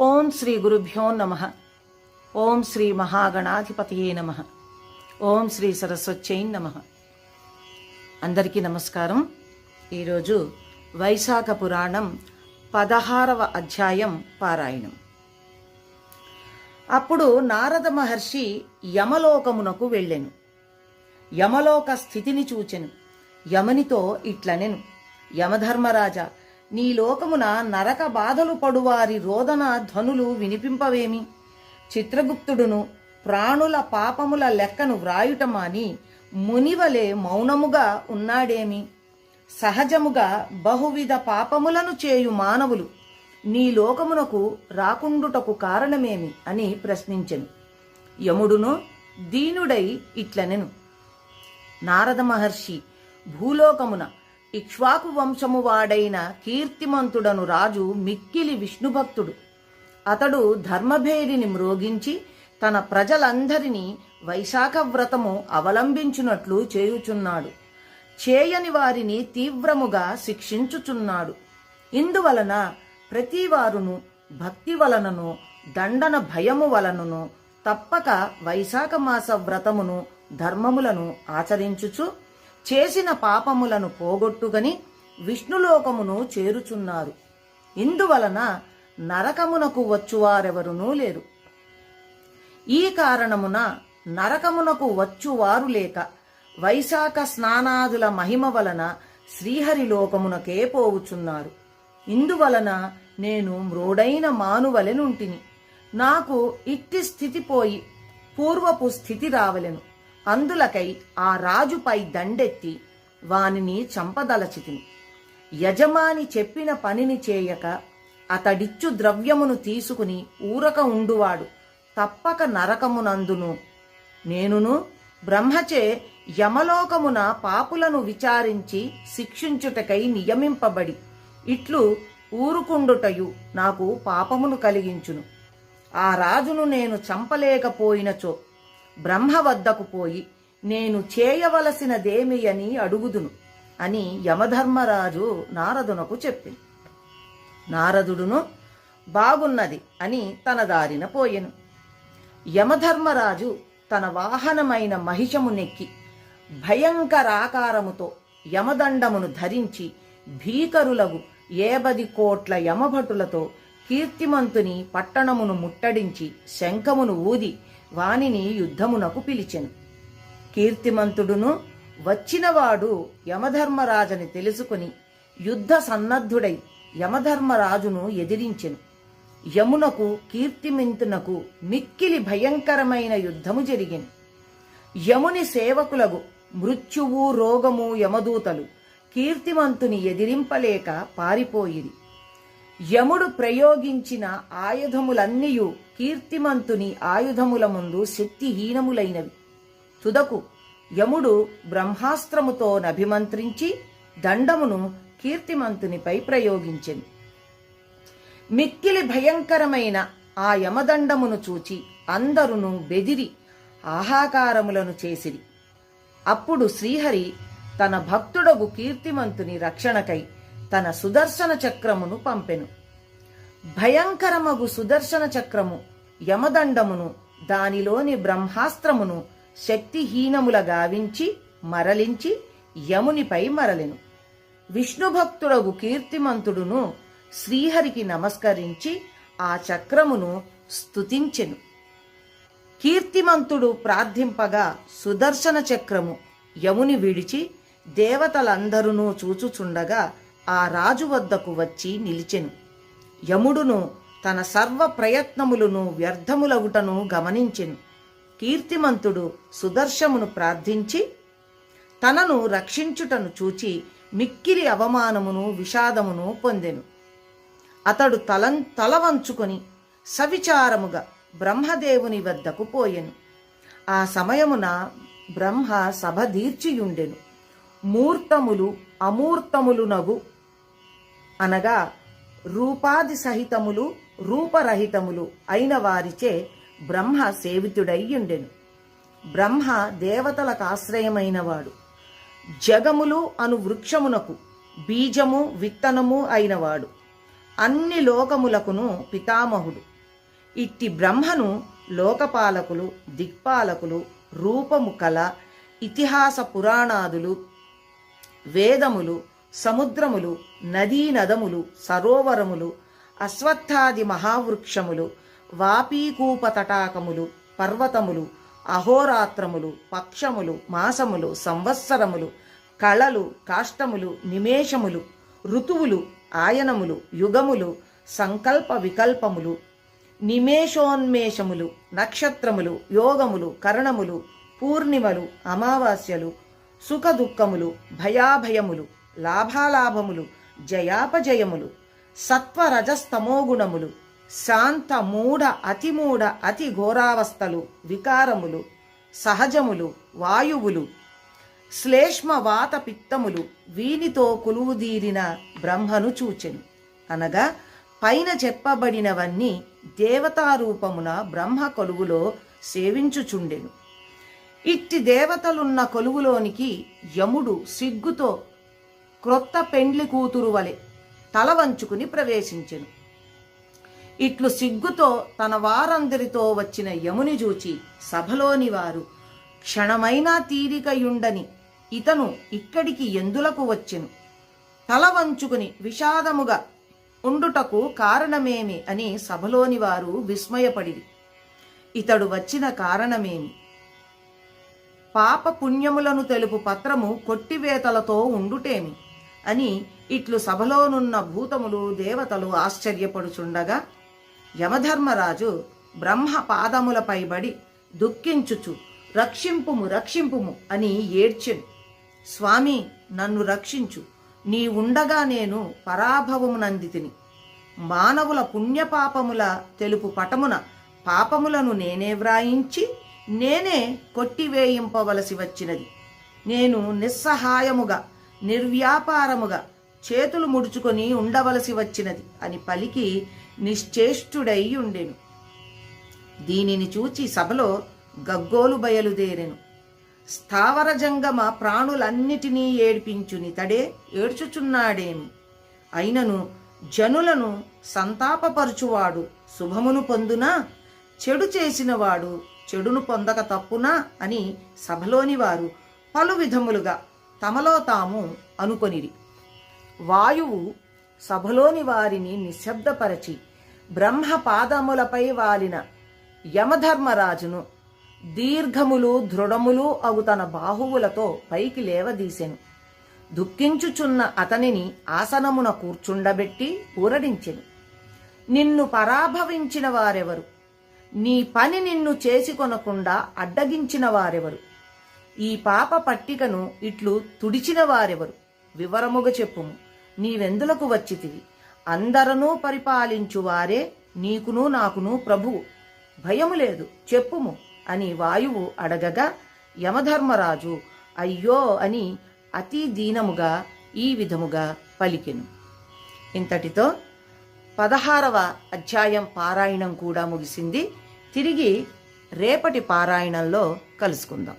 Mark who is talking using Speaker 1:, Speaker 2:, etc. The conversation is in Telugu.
Speaker 1: ఓం శ్రీ గురుభ్యో నమ. ఓం శ్రీ మహాగణాధిపతయే నమ. ఓం శ్రీ సరస్వత్యై నమ. అందరికీ నమస్కారం. ఈరోజు వైశాఖ పురాణం పదహారవ అధ్యాయం పారాయణం. అప్పుడు నారద మహర్షి యమలోకమునకు వెళ్ళెను. యమలోక స్థితిని చూచెను. యమనితో ఇట్లనెను. యమధర్మరాజా నీ లోకమున నరక బాధలు పడువారి రోదన ధ్వనులు వినిపింపవేమి? చిత్రగుప్తుడును ప్రాణుల పాపముల లెక్కను వ్రాయుటమాని మునివలే మౌనముగా ఉన్నాడేమి? సహజముగా బహువిధ పాపములను చేయు మానవులు నీ లోకమునకు రాకుండుటకు కారణమేమి అని ప్రశ్నించెను. యముడును దీనుడై ఇట్లనెను. నారద మహర్షి భూలోకమున ఇక్ష్వాకు వంశము వాడైన కీర్తిమంతుడను రాజు మిక్కిలి విష్ణుభక్తుడు. అతడు ధర్మభేరిని మ్రోగించి తన ప్రజలందరినీ వైశాఖ వ్రతము అవలంబించినట్లు చేయుచున్నాడు. చేయని వారిని తీవ్రముగా శిక్షించుచున్నాడు. ఇందువలన ప్రతివారును భక్తి వలనను దండన భయము వలనను తప్పక వైశాఖ మాస వ్రతమును ధర్మములను ఆచరించుచు చేసిన పాపములను పోగొట్టుగని విష్ణులోకమును చేరుచున్నారు. ఇందువలన నరకమునకు వచ్చువారెవరునూ లేరు. ఈ కారణమున నరకమునకు వచ్చువారు లేక వైశాఖ స్నానాదుల మహిమ వలన శ్రీహరిలోకమునకే పోవుచున్నారు. ఇందువలన నేను మ్రోడైన మానువలెనుంటిని. నాకు ఇట్టి స్థితి పోయి పూర్వపు స్థితి రావలెను. అందులకై ఆ రాజుపై దండెత్తి వానిని చంపదలచితిని యజమాని చెప్పిన పనిని చేయక అతడిచ్చు ద్రవ్యమును తీసుకుని ఊరక ఉండువాడు. తప్పక నరకమునందును. నేనును బ్రహ్మచే యమలోకమున పాపులను విచారించి శిక్షించుటకై నియమింపబడి ఇట్లు ఊరుకుండుటయు నాకు పాపమును కలిగించును. ఆ రాజును నేను చంపలేకపోయినచో బ్రహ్మ వద్దకు పోయి నేను చేయవలసినదేమి అని అడుగుదును అని యమధర్మరాజు నారదునకు చెప్పింది నారదుడును బాగున్నది అని తన దారిన పోయెను. యమధర్మరాజు తన వాహనమైన మహిషము నెక్కి భయంకరాకారముతో యమదండమును ధరించి భీకరులగు ఏబది కోట్ల యమభటులతో కీర్తిమంతుని పట్టణమును ముట్టడించి శంఖమును ఊది వానిని యుద్ధమునకు పిలిచెను. కీర్తిమంతుడును వచ్చినవాడు యమధర్మరాజని తెలుసుకుని యుద్ధ సన్నద్ధుడై యమధర్మరాజును ఎదిరించెను. యమునకు కీర్తిమింతునకు మిక్కిలి భయంకరమైన యుద్ధము జరిగింది యముని సేవకులకు మృత్యువు రోగము యమదూతలు కీర్తిమంతుని ఎదిరింపలేక పారిపోయిరి. యముడు ప్రయోగించిన ఆయుధములన్నీయు కీర్తిమంతుని ఆయుధముల ముందు శక్తిహీనములైనవి. తుదకు యముడు బ్రహ్మాస్త్రముతో నభిమంత్రించి దండమును కీర్తిమంతునిపై ప్రయోగించింది మిక్కిలి భయంకరమైన ఆ యమదండమును చూచి అందరును బెదిరి ఆహాకారములను చేసిరి. అప్పుడు శ్రీహరి తన భక్తుడగు కీర్తిమంతుని రక్షణకై తన సుదర్శన చక్రమును పంపెను. భయంకరమగు సుదర్శన చక్రము యమదండమును దానిలోని బ్రహ్మాస్త్రమును శక్తిహీనముల గావించి మరలించి యమునిపై మరలెను. విష్ణుభక్తుడగు కీర్తిమంతుడును శ్రీహరికి నమస్కరించి ఆ చక్రమును స్తుతించెను. కీర్తిమంతుడు ప్రార్థింపగా సుదర్శన చక్రము యముని విడిచి దేవతలందరూ చూచుచుండగా ఆ రాజు వద్దకు వచ్చి నిలిచెను. యముడును తన సర్వ ప్రయత్నములను వ్యర్థములగుటను గమనించెను. కీర్తిమంతుడు సుదర్శమును ప్రార్థించి తనను రక్షించుటను చూచి మిక్కిరి అవమానమును విషాదమును పొందెను. అతడు తలం తల వంచుకొని సవిచారముగా బ్రహ్మదేవుని వద్దకు పోయెను. ఆ సమయమున బ్రహ్మ సభ దీర్చియుండెను. మూర్తములు అమూర్తములునగు అనగా రూపాది సహితములు రూపరహితములు అయిన వారిచే బ్రహ్మ సేవితుడయ్యుండెను. బ్రహ్మ దేవతలకు ఆశ్రయమైనవాడు. జగములు అను వృక్షమునకు బీజము విత్తనము అయినవాడు. అన్ని లోకములకును పితామహుడు. ఇట్టి బ్రహ్మను లోకపాలకులు దిక్పాలకులు రూపము కల ఇతిహాస పురాణాదులు వేదములు సముద్రములు నదీ నదములు సరోవరములు అశ్వత్థాది మహావృక్షములు వాపీకూప తటాకములు పర్వతములు అహోరాత్రములు పక్షములు మాసములు సంవత్సరములు కళలు కాష్టములు నిమేషములు ఋతువులు ఆయనములు యుగములు సంకల్ప వికల్పములు నిమేషోన్మేషములు నక్షత్రములు యోగములు కరణములు పూర్ణిమలు అమావాస్యలు సుఖ దుఃఖములు భయాభయములు లాభాలాభములు జయాపజయములు సత్వరజస్తమోగుణములు శాంత మూఢ అతిమూఢ అతి ఘోరావస్థలు వికారములు సహజములు వాయువులు శ్లేష్మ వాత పిత్తములు వీనితో కులువుదీరిన బ్రహ్మను చూచెను. అనగా పైన చెప్పబడినవన్నీ దేవతారూపమున బ్రహ్మ కొలువులో సేవించుచుండెను. ఇట్టి దేవతలున్న కొలువులోనికి యముడు సిగ్గుతో క్రొత్త పెండ్లి కూతురు వలె తల వంచుకుని ప్రవేశించెను. ఇట్లు సిగ్గుతో తన వారందరితో వచ్చిన యముని చూచి సభలోని వారు క్షణమైనా తీరికయుండని ఇతను ఇక్కడికి ఎందులకు వచ్చెను? తల వంచుకుని విషాదముగా ఉండుటకు కారణమేమి అని సభలోని వారు విస్మయపడిరి. ఇతడు వచ్చిన కారణమేమి? పాప పుణ్యములను తెలుపు పత్రము కొట్టివేతలతో ఉండుటేమి? అని ఇట్లు సభలోనున్న భూతములు దేవతలు ఆశ్చర్యపడుచుండగా యమధర్మరాజు బ్రహ్మ పాదములపై బడి దుఃఖించుచు రక్షింపుము రక్షింపుము అని ఏడ్చెను. స్వామి నన్ను రక్షించు. నీ ఉండగా నేను పరాభవమునందితిని మానవుల పుణ్యపాపముల తెలుపు పటమున పాపములను నేనే వ్రాయించి నేనే కొట్టివేయింపవలసి వచ్చినది. నేను నిస్సహాయముగా నిర్వ్యాపారముగా చేతులు ముడుచుకొని ఉండవలసి వచ్చినది అని పలికి నిశ్చేష్టుడై ఉండెను. దీనిని చూచి సభలో గగ్గోలు బయలుదేరెను. స్థావర జంగమ ప్రాణులన్నిటినీ ఏడ్పించునితడే ఏడ్చుచున్నాడేమి? అయినను జనులను సంతాపపరుచువాడు శుభమును పొందునా? చెడు చేసినవాడు చెడును పొందక తప్పునా అని సభలోని వారు పలు విధములుగా తమలో తాము అనుకొనిరి. వాయువు సభలోని వారిని నిశ్శబ్దపరచి బ్రహ్మ పాదములపై వాలిన యమధర్మరాజును దీర్ఘములు దృఢములు అగు తన బాహువులతో పైకి లేవదీసెను. దుఃఖించుచున్న అతనిని ఆసనమున కూర్చుండబెట్టి ఊరడించెను. నిన్ను పరాభవించిన వారెవరు? నీ పని నిన్ను చేసి కొనకుండా అడ్డగించిన వారెవరు? ఈ పాప పట్టికను ఇట్లు తుడిచిన వారెవరు? వివరముగా చెప్పుము. నీవెందులకు వచ్చితివి? అందరనూ పరిపాలించువారే నీకును నాకును ప్రభువు. భయము లేదు చెప్పుము అని వాయువు అడగగా యమధర్మరాజు అయ్యో అని అతి దీనముగా ఈ విధముగా పలికెను. ఇంతటితో పదహారవ అధ్యాయం పారాయణం కూడా ముగిసింది. తిరిగి రేపటి పారాయణంలో కలుసుకుందాం.